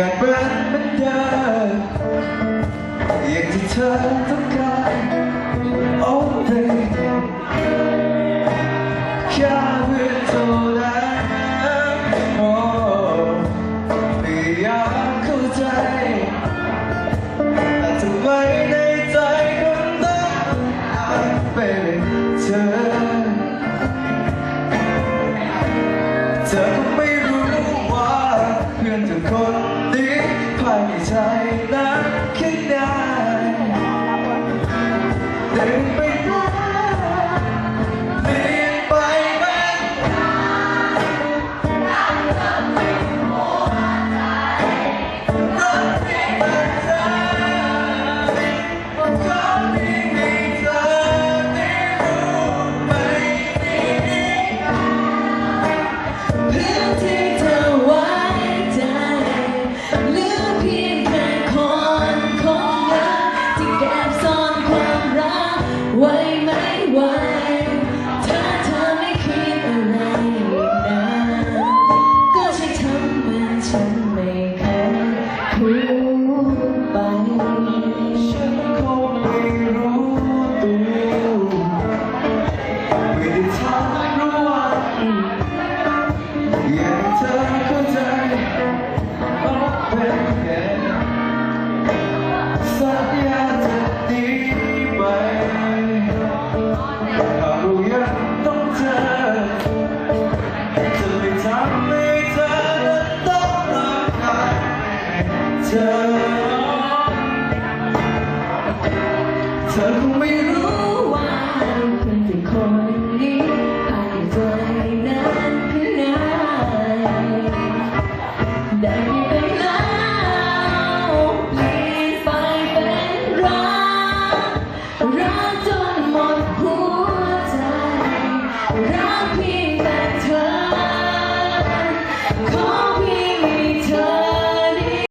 อยากเป็นเหมือนเดิมอย่างที่เธอต้องการ Oh baby แค่เพื่อเท่านั้นโอ้ไม่อยากเข้าใจแต่ทำไมในใจมันต้องเป็นเธอ นั้ รู้ตัวไม่ได้ทำรู้ว่าอยากเธอเข้าใจว่าเป็นแค่สัญญาจะดีไปหากเรายังต้องเจอจะไม่ทำให้เธอต้องรักใครเธอ เธอคงไม่รู้